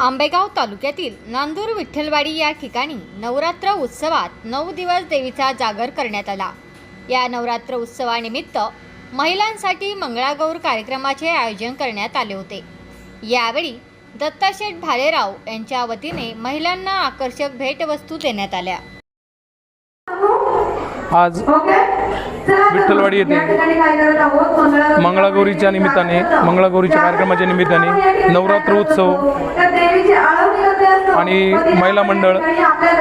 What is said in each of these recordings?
आंबेगाव तालुक्यातील नांदूर विठ्ठलवाडी या ठिकाणी नवरात्र उत्सवात नऊ दिवस देवीचा जागर करण्यात आला. या नवरात्र उत्सवानिमित्त महिलांसाठी मंगळागौर कार्यक्रमाचे आयोजन करण्यात आले होते. यावेळी दत्ताशेठ भालेराव यांच्या वतीने महिलांना आकर्षक भेटवस्तू देण्यात आल्या. आज विठ्ठलवाडी येथे मंगळागौरीच्या निमित्ताने मंगळागौरीच्या कार्यक्रमाच्या निमित्ताने नवरात्र उत्सव आणि महिला मंडळ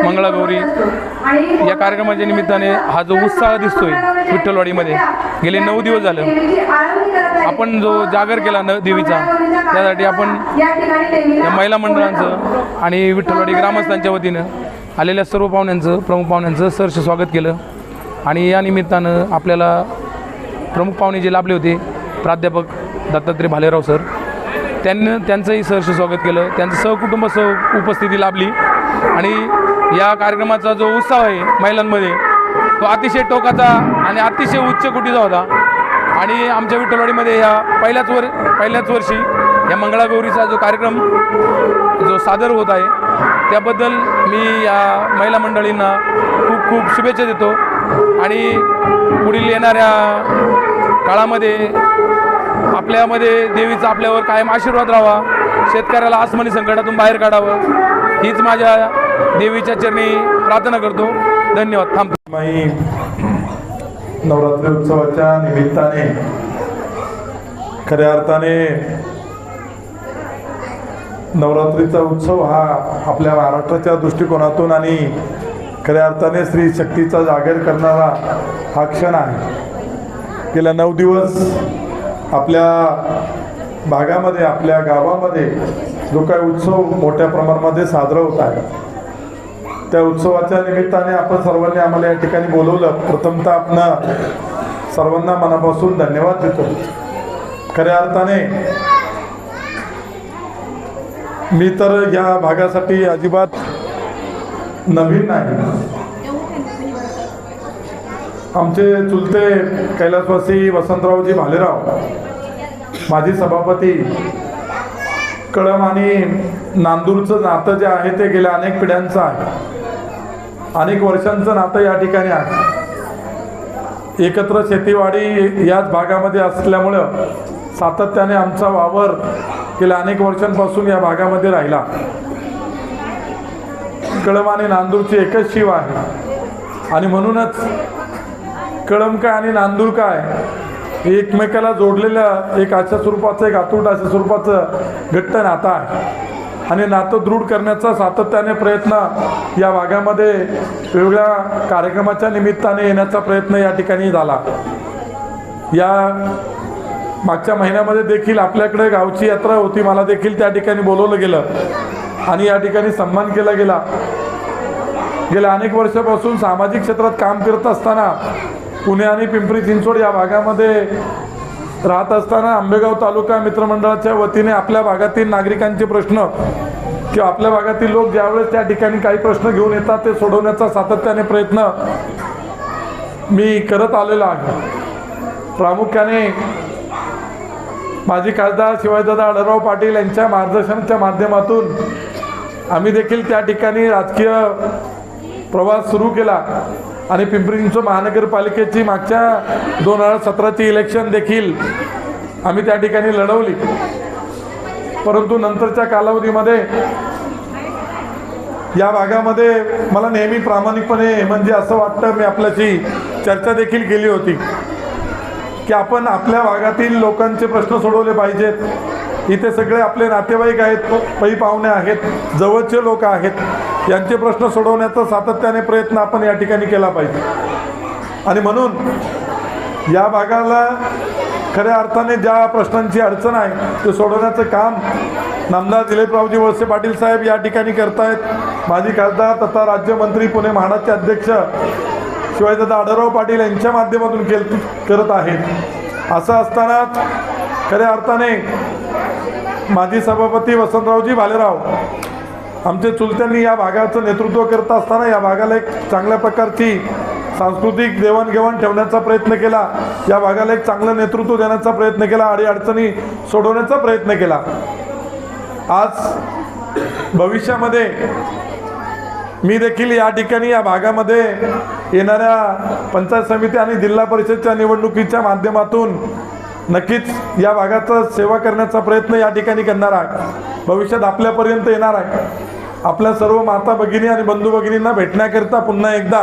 मंगळागौरी या कार्यक्रमाच्या निमित्ताने हा जो उत्साह दिसतोय विठ्ठलवाडीमध्ये. गेले नऊ दिवस झालं. आपण जो जागर केला न देवीचा त्यासाठी आपण या महिला मंडळांचं आणि विठ्ठलवाडी ग्रामस्थांच्या वतीनं आलेल्या सर्व पाहुण्यांचं प्रमुख पाहुण्यांचं सहर्ष स्वागत केलं. आणि या निमित्तानं आपल्याला प्रमुख पाहुणे जे लाभले होते प्राध्यापक दत्तात्रय भालेराव सर त्यांनी त्यांचंही सहर्ष स्वागत केलं. त्यांचं सहकुटुंब सह उपस्थिती लाभली. आणि या कार्यक्रमाचा जो उत्साह आहे महिलांमध्ये तो अतिशय टोकाचा आणि अतिशय उच्च कोटीचा होता. आणि आमच्या विठ्ठलवाडीमध्ये ह्या पहिल्याच वर पहिल्याच वर्षी या मंगळागौरीचा जो कार्यक्रम जो सादर होत आहे त्याबद्दल मी या महिला मंडळींना खूप खूप शुभेच्छा देतो. आणि पुढील येणाऱ्या काळामध्ये आपल्यामध्ये देवीचा आपल्यावर कायम आशीर्वाद राहावा. शेतकऱ्याला आसमानी संकटातून बाहेर काढावं. हीच माझ्या देवीच्या चरणी प्रार्थना करतो. धन्यवाद. थांबतो. माई नवरात्री उत्सवाच्या निमित्ताने खऱ्या अर्थाने नवरात्रीचा उत्सव हा आपल्या महाराष्ट्राच्या दृष्टिकोनातून आणि खऱ्या अर्थाने स्त्री शक्तीचा जागर करणारा हा क्षण आहे. गेल्या नऊ दिवस आपल्या भागामध्ये आपल्या गावामध्ये जो काही उत्सव मोठ्या प्रमाणामध्ये साजरा होत आहे त्या उत्सवाच्या निमित्ताने आपण सर्वांनी आम्हाला या ठिकाणी बोलवलं. प्रथमतः आपण सर्वांना मनापासून धन्यवाद देतो. खऱ्या अर्थाने मी तर या भागासाठी अजिबात नवीन नाही. आमचे चुलते कैलासवासी वसंतरावजी भालेराव माजी सभापती कळम आणि नांदूरचं नातं जे आहे ते गेल्या अनेक पिढ्यांचं आहे. अनेक वर्षांचं नातं या ठिकाणी आहे. एकत्र शेतीवाडी याच भागामध्ये असल्यामुळं सातत्याने आमचा वावर गेल्या अनेक वर्षांपासून या भागामध्ये राहिला. कळम आणि नांदूरची एकच शिव आहे. आणि म्हणूनच कळम काय आणि नांदूर काय एकमेकाला जोडलेलं एक अशा स्वरूपाचं एक अतूट अशा स्वरूपाचं घट्ट नातं आहे. आणि नातं दृढ करण्याचा सातत्याने प्रयत्न या भागामध्ये वेगवेगळ्या कार्यक्रमाच्या निमित्ताने येण्याचा प्रयत्न या ठिकाणी झाला. या मागच्या महिन्यामध्ये देखील आपल्याकडे गावची यात्रा होती. मला देखील त्या ठिकाणी बोलवलं गेलं. आणि या ठिकाणी सन्मान केला गेला. गेल्या अनेक वर्षापासून सामाजिक क्षेत्रात काम करत असताना पुणे आणि पिंपरी चिंचवड या भागामध्ये राहत असताना आंबेगाव तालुका मित्रमंडळाच्या वतीने आपल्या भागातील नागरिकांचे प्रश्न किंवा आपल्या भागातील लोक ज्यावेळेस त्या ठिकाणी काही प्रश्न घेऊन येतात ते सोडवण्याचा सातत्याने प्रयत्न मी करत आलेलो आहे. प्रामुख्याने माजी खासदार शिवाजीदादा आढळराव पाटील यांच्या मार्गदर्शनाच्या माध्यमातून आम्ही देखील त्या ठिकाणी राजकीय प्रवास सुरू केला. आणि पिंपरी चिंचवड महानगरपालिकेची मागच्या दोन हजार सतराची इलेक्शन देखील आम्ही त्या ठिकाणी लढवली. परंतु नंतरच्या कालावधीमध्ये या भागामध्ये मला नेहमी प्रामाणिकपणे म्हणजे असं वाटतं मी आपल्याशी चर्चा देखील केली होती की आपण आपल्या भागातील लोकांचे प्रश्न सोडवले पाहिजेत. इथे सगळे आपले नातेवाईक आहेत पै पाहुणे आहेत जवळचे लोक आहेत. यांचे प्रश्न सोडवण्याचा सातत्याने प्रयत्न आपण या ठिकाणी केला पाहिजे. आणि म्हणून या भागाला खऱ्या अर्थाने ज्या प्रश्नांची अडचण आहे ते सोडवण्याचं काम नामदार दिलीपरावजी वळसे पाटील साहेब या ठिकाणी करतायत. माजी खासदार तथा राज्यमंत्री पुणे म्हाडाचे अध्यक्ष शिवाजीदादा आढळराव पाटील यांच्या माध्यमातून केल करत आहेत. असं असताना खऱ्या अर्थाने माजी सभापती वसंतरावजी भालेराव. आमचे चुलत्यांनी या भागाचं नेतृत्व करत असताना या भागाला एक चांगल्या प्रकारची सांस्कृतिक देवाणघेवाण ठेवण्याचा प्रयत्न केला. या भागाला एक चांगलं नेतृत्व देण्याचा प्रयत्न केला. आणि अडचणी सोडवण्याचा प्रयत्न केला. आज भविष्यामध्ये मी देखील या ठिकाणी या भागामध्ये येणाऱ्या पंचायत समिती आणि जिल्हा परिषदच्या निवडणुकीच्या माध्यमातून नक्कीच या भागाचा सेवा करण्याचा प्रयत्न या ठिकाणी करणार आहे भविष्यात आपल्यापर्यंत येणार आहे आपल्या सर्व माता भगिनी आणि बंधू भगिनींना भेटण्याकरिता पुन्हा एकदा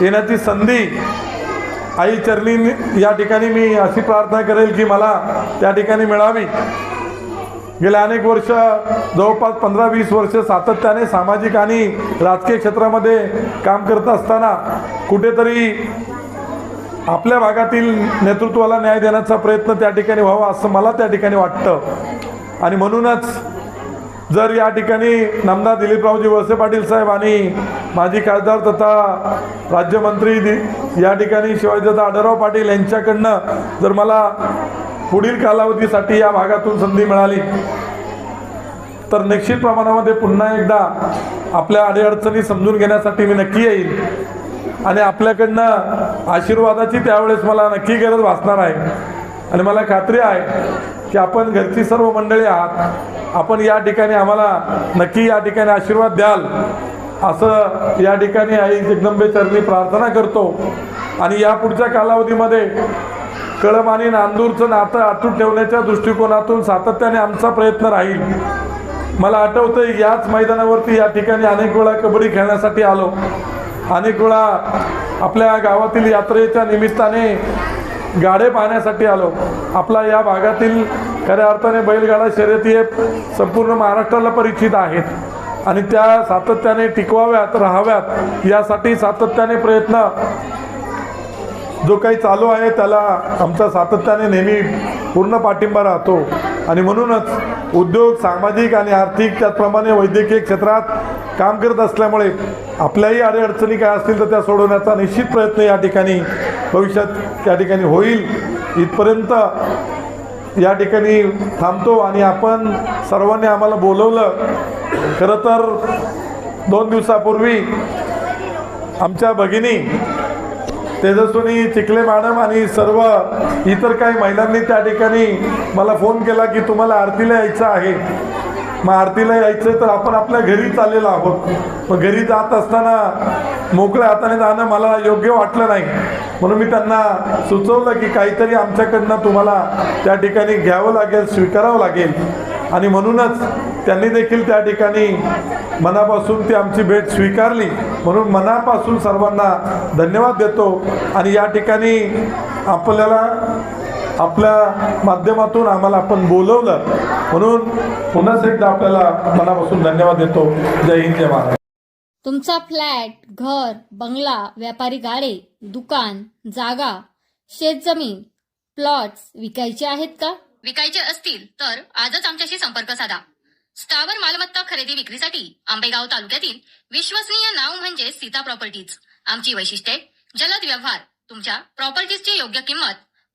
येण्याची संधी आई चरणी या ठिकाणी मी अशी प्रार्थना करेल की मला त्या ठिकाणी मिळावी. गेल्या अनेक वर्ष जवळपास पंधरा वीस वर्ष सातत्याने सामाजिक आणि राजकीय क्षेत्रामध्ये काम करत असताना कुठेतरी आपल्या भागातील नेतृत्वाला न्याय देण्याचा प्रयत्न त्या ठिकाणी व्हावा असं मला त्या ठिकाणी वाटतं. आणि म्हणूनच जर या ठिकाणी नामदार दिलीपरावजी वळसे पाटील साहेब आणि माजी खासदार तथा राज्यमंत्री दि- या ठिकाणी शिवाजीदादा आढळराव पाटील यांच्याकडनं जर मला पुढील कालावधीसाठी या भागातून संधी मिळाली तर निश्चित प्रमाणामध्ये पुन्हा एकदा आपल्या अडीअडचणी समजून घेण्यासाठी मी नक्की येईल आणि आपल्याकडनं आशीर्वादाची त्यावेळेस मला नक्की गरज भासणार आहे. आणि मला खात्री आहे की आपण घरची सर्व मंडळी आहात. आपण या ठिकाणी आम्हाला नक्की या ठिकाणी आशीर्वाद द्याल. असं या ठिकाणी आई जगदंबे चरणी प्रार्थना करतो. आणि या पुढच्या कालावधीमध्ये कळम आणि नांदूरचं नातं अटूट ठेवण्याच्या दृष्टिकोनातून सातत्याने आमचा प्रयत्न राहील. मला आठवतं याच मैदानावरती या ठिकाणी अनेक वेळा कबड्डी खेळण्यासाठी आलो. अनेक वेळा आपल्या गावातील यात्रेच्या निमित्ताने गाडे पाहण्यासाठी आलो. आपला या भागातील खऱ्या अर्थाने बैलगाडा शर्यती हे संपूर्ण महाराष्ट्राला परिचित आहेत. आणि त्या सातत्याने टिकवाव्यात राहाव्यात यासाठी सातत्याने प्रयत्न जो काही चालू आहे त्याला आमचा सातत्याने नेहमी पूर्ण पाठिंबा राहतो. आणि म्हणूनच उद्योग सामाजिक आणि आर्थिक त्याचप्रमाणे वैद्यकीय क्षेत्रात काम करत असल्यामुळे आपल्याही अडीअडचणी काय असतील तर त्या सोडवण्याचा निश्चित प्रयत्न या ठिकाणी भविष्यात त्या ठिकाणी होईल. इथपर्यंत या ठिकाणी थांबतो आणि आपण सर्वांनी आम्हाला बोलवलं. खरं तर दोन दिवसापूर्वी आमच्या भगिनी तेजस्विनी चिखले मॅडम आणि सर्व इतर काही महिलांनी त्या ठिकाणी मला फोन केला की तुम्हाला आरतीला यायचं आहे. मग आरतीला यायचं तर आपण आपल्या घरी चाललेलो आहोत. मग घरी जात असताना मोकळ्या हाताने जाणं मला योग्य वाटलं नाही. म्हणून मी त्यांना सुचवलं की काहीतरी आमच्याकडनं तुम्हाला त्या ठिकाणी घ्यावं लागेल स्वीकारावं लागेल. आणि म्हणूनच त्यांनी देखील त्या ठिकाणी मनापासून ती आमची भेट स्वीकारली. म्हणून मनापासून सर्वांना धन्यवाद देतो. आणि या ठिकाणी आपल्याला आपल्या माध्यमातून आम्हाला आपण बोलवलं. म्हणून पुन्हा एकदा आपल्याला मनापासून धन्यवाद देतो. जय हिंद जय महाराष्ट्र. तुमचा फ्लॅट घर बंगला व्यापारी गाडे दुकान जागा शेतजमीन प्लॉट्स विकायचे आहेत का? विकायचे असतील तर आजच आमच्याशी संपर्क साधा. स्थावर मालमत्ता खरेदी विक्रीसाठी आंबेगाव तालुक्यातील विश्वसनीय नाव म्हणजे सीता प्रॉपर्टीज. आमची वैशिष्ट्ये जलद व्यवहार तुमच्या प्रॉपर्टीजची योग्य किंमत